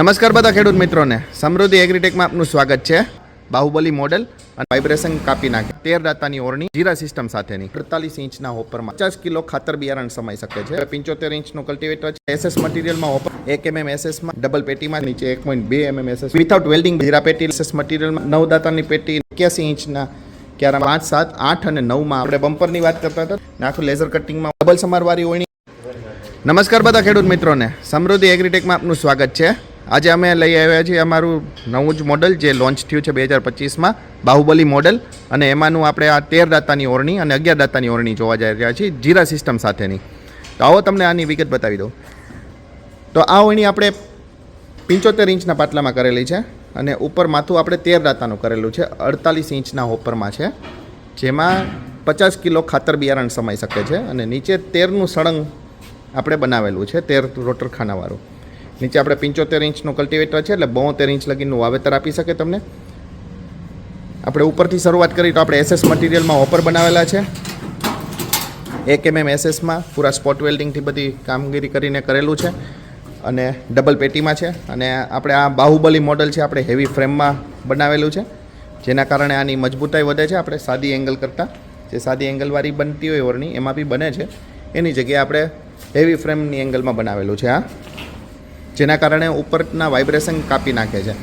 નમસ્કાર બધા ખેડૂત મિત્રોને. સમૃદ્ધિ એગ્રીટેકમાં આપનું સ્વાગત છે. બાહુબલી મોડેલ અને વાઇબ્રેશન કાપી નાખે. તેર દાતાની ઓરણી જીરા સિસ્ટમ સાથેની. અડતાલીસ ઇંચના હોપરમાં પચાસ કિલો ખાતર બિયારણ સમાઈ શકે છે. પંચોતેર ઇંચનું કલ્ટિવેટર છે. એસએસ મટીરિયલમાં હોપર. એક એમએમ એસએસમાં ડબલ પેટીમાં નીચે એક પોઈન્ટ બે એમએમ એસએસ વિથઆઉટ વેલ્ડિંગ જીરા પેટી એસએસ મટીરિયલમાં નવ દાતાની પેટી એક્યાસી ઇંચના ક્યારે પાંચ, સાત, આઠ અને નવમાં. આપણે બમ્પરની વાત કરતા હતા. નાખું લેઝર કટિંગમાં ડબલ સમારવાળી ઓરણી નમસ્કાર બધા ખેડૂત મિત્રોને. સમૃદ્ધિ એગ્રીટેકમાં આપનું સ્વાગત છે. આજે અમે લઈ આવ્યા છીએ અમારું નવું જ મોડલ જે લોન્ચ થયું છે બે હજાર પચીસમાં, બાહુબલી મોડલ. અને એમાંનું આપણે આ તેર દાતાની ઓરણી અને અગિયાર દાતાની ઓરણી જોવા જઈ રહ્યા છીએ, જીરા સિસ્ટમ સાથેની. તો આવો તમને આની વિગત બતાવી દઉં. તો આ ઓરણી આપણે પંચોતેર ઇંચના પાટલામાં કરેલી છે અને ઉપર માથું આપણે તેર દાતાનું કરેલું છે, અડતાલીસ ઇંચના હોપરમાં છે, જેમાં પચાસ કિલો ખાતર બિયારણ સમાઈ શકે છે અને નીચે તેરનું સળંગ આપણે બનાવેલું છે, તેર રોટર ખાનાવાળું નીચે આપણે પંચોતેર ઇંચનું કલ્ટિવેટર છે, એટલે બોતેર ઇંચ લગીનું વાવેતર આપી શકે તમને. આપણે ઉપરથી શરૂઆત કરી તો આપણે એસએસ મટીરિયલમાં ઓપર બનાવેલા છે. એક એમએમ એસએસમાં પૂરા સ્પોટ વેલ્ડિંગથી બધી કામગીરી કરીને કરેલું છે. અને ડબલ પેટીમાં છે. અને આપણે આ બાહુબલી મોડલ છે, આપણે હેવી ફ્રેમમાં બનાવેલું છે. જેના કારણે આની મજબૂતાઈ વધે છે, આપણે સાદી એંગલ કરતાં. જે સાદી એંગલવાળી બનતી હોય ઓરણી એમાં બી બને છે. એની જગ્યાએ આપણે હેવી ફ્રેમની એંગલમાં બનાવેલું છે આ જેના કારણે ઉપરના વાઇબ્રેશન કાપી નાખે છે.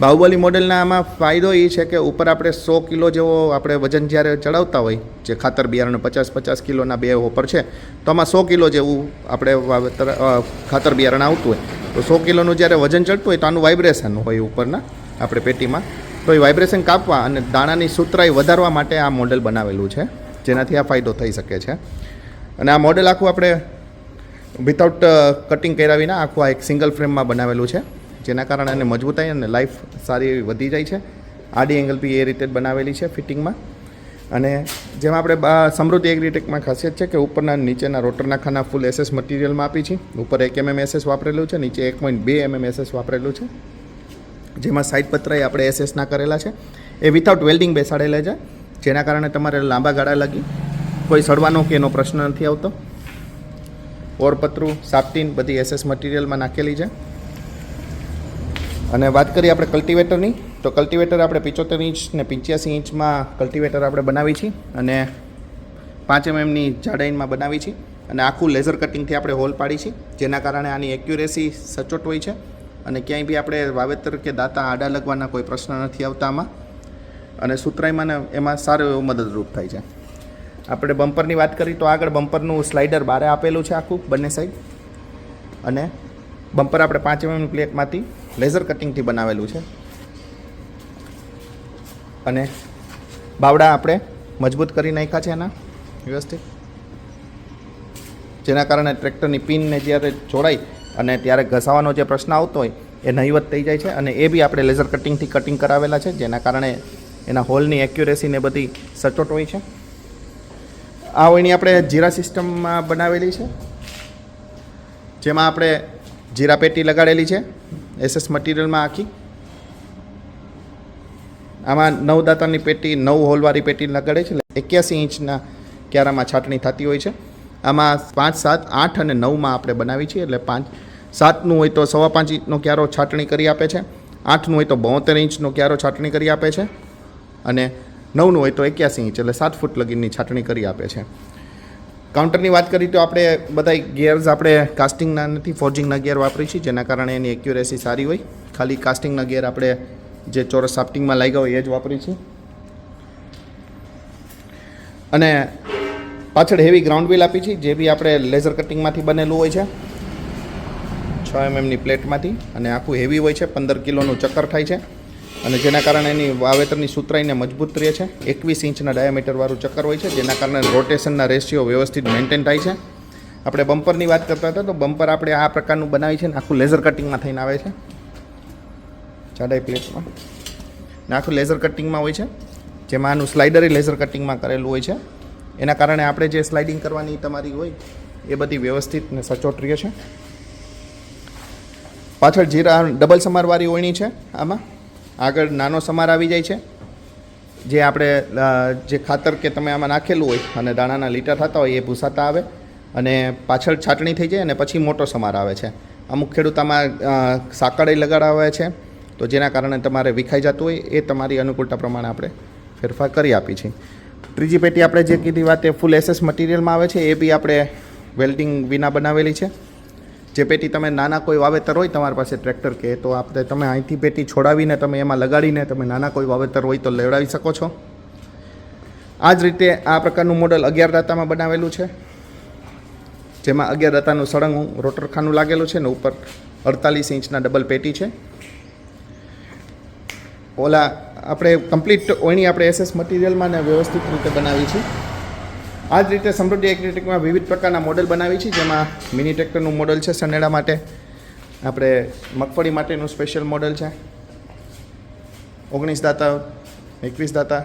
બાહુબલી મોડેલના આમાં ફાયદો એ છે કે ઉપર આપણે સો કિલો જેવો આપણે વજન જ્યારે ચડાવતા હોય, જે ખાતર બિયારણ પચાસ પચાસ કિલોના બે હોપર છે, તો આમાં સો કિલો જેવું આપણે ખાતર બિયારણ આવતું હોય. તો સો કિલોનું જ્યારે વજન ચડતું હોય તો આનું વાઇબ્રેશન હોય ઉપરના આપણે પેટીમાં. તો એ વાઇબ્રેશન કાપવા અને દાણાની સુતરાઈ વધારવા માટે આ મોડેલ બનાવેલું છે. જેનાથી આ ફાયદો થઈ શકે છે. અને આ મોડેલ આખું આપણે વિથઆઉટ કટિંગ કર્યા વિના આખું આ એક સિંગલ ફ્રેમમાં બનાવેલું છે, જેના કારણે એને મજબૂતાઈ અને લાઈફ સારી એવી વધી જાય છે. આડી એંગલ બી એ રીતે જ બનાવેલી છે ફિટિંગમાં અને જેમાં આપણે સમૃદ્ધિ એગ્રીટેકમાં ખાસિયત છે કે ઉપરના નીચેના રોટરના ખાના ફૂલ એસએસ મટીરિયલમાં આપી છે. ઉપર એક એમએમ એસએસ વાપરેલું છે, નીચે એક પોઈન્ટ બે એમએમ એસએસ વાપરેલું છે. જેમાં સાઈડ પત્રાએ આપણે એસએસના કરેલા છે. એ વિથઆઉટ વેલ્ડિંગ બેસાડેલા છે, જેના કારણે તમારે લાંબા ગાળા લાગી. કોઈ સડવાનો કે એનો પ્રશ્ન નથી આવતો. ઓરપત્રું, સાપ્ટીન બધી એસએસ મટીરિયલમાં નાખેલી છે. અને વાત કરીએ આપણે કલ્ટિવેટરની, તો કલ્ટિવેટર આપણે પિચોતેર ઇંચ ને પંચ્યાસી ઇંચમાં કલ્ટિવેટર આપણે બનાવી છીએ અને પાંચ એમએમની જાડાઈમાં બનાવી છીએ. અને આખું લેઝર કટિંગથી આપણે હોલ પાડી છીએ, જેના કારણે આની એક્યુરેસી સચોટ હોય છે અને ક્યાંય બી આપણે વાવેતર કે દાંતા આડા લગવાના કોઈ પ્રશ્ન નથી આવતા આમાં. અને સુતરાઈમાં એમાં સારો એવો મદદરૂપ થાય છે. આપણે બમ્પરની વાત કરી, તો આગળ બમ્પરનું સ્લાઇડર બારે આપેલું છે આખું બંને સાઈડ અને બમ્પર આપણે પાંચ એમએમ પ્લેટમાંથી લેઝર કટિંગથી બનાવેલું છે. અને બાવડા આપણે મજબૂત કરી નાખ્યા છે એના, વ્યવસ્થિત. જેના કારણે ટ્રેક્ટરની પિનને જ્યારે જોડાય અને ત્યારે ઘસાવાનો જે પ્રશ્ન આવતો હોય, એ નહીવત થઈ જાય છે. અને એ બી આપણે લેઝર કટિંગથી કટિંગ કરાવેલા છે, જેના કારણે એના હોલની એક્યુરેસી ને બધી સચોટ હોય છે. આ ઓયણી આપણે જીરા સિસ્ટમમાં બનાવેલી છે. જેમાં આપણે જીરા પેટી લગાડેલી છે, એસએસ મટીરિયલમાં આખી. આમાં નવ દાંતાની પેટી, નવ હોલવાળી પેટી લગાડે છે એક્યાસી ઇંચના ક્યારામાં છાટણી થતી હોય છે. આમાં પાંચ, સાત, આઠ અને નવમાં આપણે બનાવી છીએ, એટલે પાંચ, સાતનું હોય તો સવા પાંચ ઇંચનો ક્યારો છાટણી કરી આપે છે, આઠનું હોય તો બોતેર ઇંચનો ક્યારો છાટણી કરી આપે છે. અને નવનું હોય તો એક્યાસી ઇંચ એટલે સાત ફૂટ લગીની છાટણી કરી આપે છે. કાઉન્ટરની વાત કરી તો આપણે બધા ગિયર્સ આપણે કાસ્ટિંગના નથી, ફોર્જિંગના ગિયર વાપરી છીએ, જેના કારણે એની એક્યુરેસી સારી હોય. ખાલી કાસ્ટિંગના ગિયર આપણે જે ચોરસ સાફ્ટિંગમાં લાગ્યા હોય એ જ વાપરી છીએ. અને પાછળ હેવી ગ્રાઉન્ડ વ્હીલ આપી છે, જે બી આપણે લેઝર કટિંગમાંથી બનેલું હોય છે. છ એમએમની પ્લેટમાંથી અને આખું હેવી હોય છે, પંદર કિલોનું ચક્કર થાય છે. અને જેના કારણે એની વાવેતરની સૂતરાઈને મજબૂત રહે છે એકવીસ ઇંચના ડાયામીટરવાળું ચક્કર હોય છે, જેના કારણે રોટેશનના રેશિયો વ્યવસ્થિત મેન્ટેન થાય છે. આપણે બમ્પરની વાત કરતા હતા, તો બમ્પર આપણે આ પ્રકારનું બનાવી છે ને આખું લેઝર કટિંગમાં થઈને આવે છે. જાડાઈ પ્લેટમાં ને આખું લેઝર કટિંગમાં હોય છે, જેમાં આનું સ્લાઇડરી લેઝર કટિંગમાં કરેલું હોય છે. એના કારણે આપણે જે સ્લાઇડિંગ કરવાની તમારી હોય, એ બધી વ્યવસ્થિત ને સચોટ રહે છે. પાછળ જીરા, ડબલ સમારવાળી ઓયણી છે આમાં. આગળ નાનો સમાર આવી જાય છે. જે આપણે જે ખાતર કે તમે આમાં નાખેલું હોય અને દાણાના લીટા થતા હોય એ ભૂસાતા આવે અને પાછળ છાટણી થઈ જાય અને પછી મોટો સમાર આવે છે. અમુક ખેડૂત આમાં અ, સાંકળે લગાડાવે છે. તો જેના કારણે તમારે વિખાઈ જતું હોય એ તમારી અનુકૂળતા પ્રમાણે આપણે ફેરફાર કરી આપી છે. ત્રીજી પેટી આપણે જે કીધી વાત એ ફૂલ એસએસ મટીરિયલમાં આવે છે એ બી આપણે વેલ્ડિંગ વિના બનાવેલી છે. જે પેટી તમે નાના કોઈ વાવેતર હોય તમારી પાસે ટ્રેક્ટર કે, તો આપણે તમે અહીંથી પેટી છોડાવીને તમે એમાં લગાડીને તમે નાના કોઈ વાવેતર હોય તો લેવડાવી શકો છો. આ જ રીતે આ પ્રકારનું મોડલ અગિયાર દાતામાં બનાવેલું છે. જેમાં અગિયાર દાતાનું સળંગ રોટરખાનું લાગેલું છે ને ઉપર અડતાલીસ ઇંચના ડબલ પેટી છે. ઓલા આપણે કમ્પ્લીટ ઓઈણી આપણે એસએસ મટીરિયલમાં ને વ્યવસ્થિત રીતે બનાવી છે. આ જ રીતે સમૃદ્ધિ એગ્રીટેકમાં વિવિધ પ્રકારના મોડલ બનાવી છે, જેમાં મિની ટ્રેક્ટરનું મોડલ છે સનેડા માટે. આપણે મગફળી માટેનું સ્પેશિયલ મોડલ છે. ઓગણીસ દાતા, એકવીસ દાતા.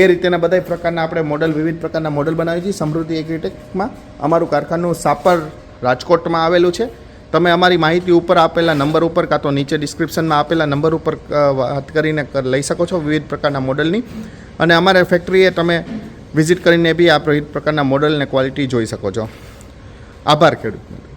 એ રીતેના બધા પ્રકારના આપણે મોડલ, વિવિધ પ્રકારના મોડલ બનાવી છીએ સમૃદ્ધિ એગ્રીટેકમાં અમારું કારખાનું સાપર રાજકોટમાં આવેલું છે. તમે અમારી માહિતી ઉપર આપેલા નંબર ઉપર કાં તો નીચે ડિસ્ક્રિપ્શનમાં આપેલા નંબર ઉપર વાત કરીને લઈ શકો છો વિવિધ પ્રકારના મોડલની. અને અમારે ફેક્ટરીએ તમે વિઝિટ કરીને બી આ પ્રકારના મોડલ ક્વોલિટી જોઈ શકો છો. આભાર ખેડૂત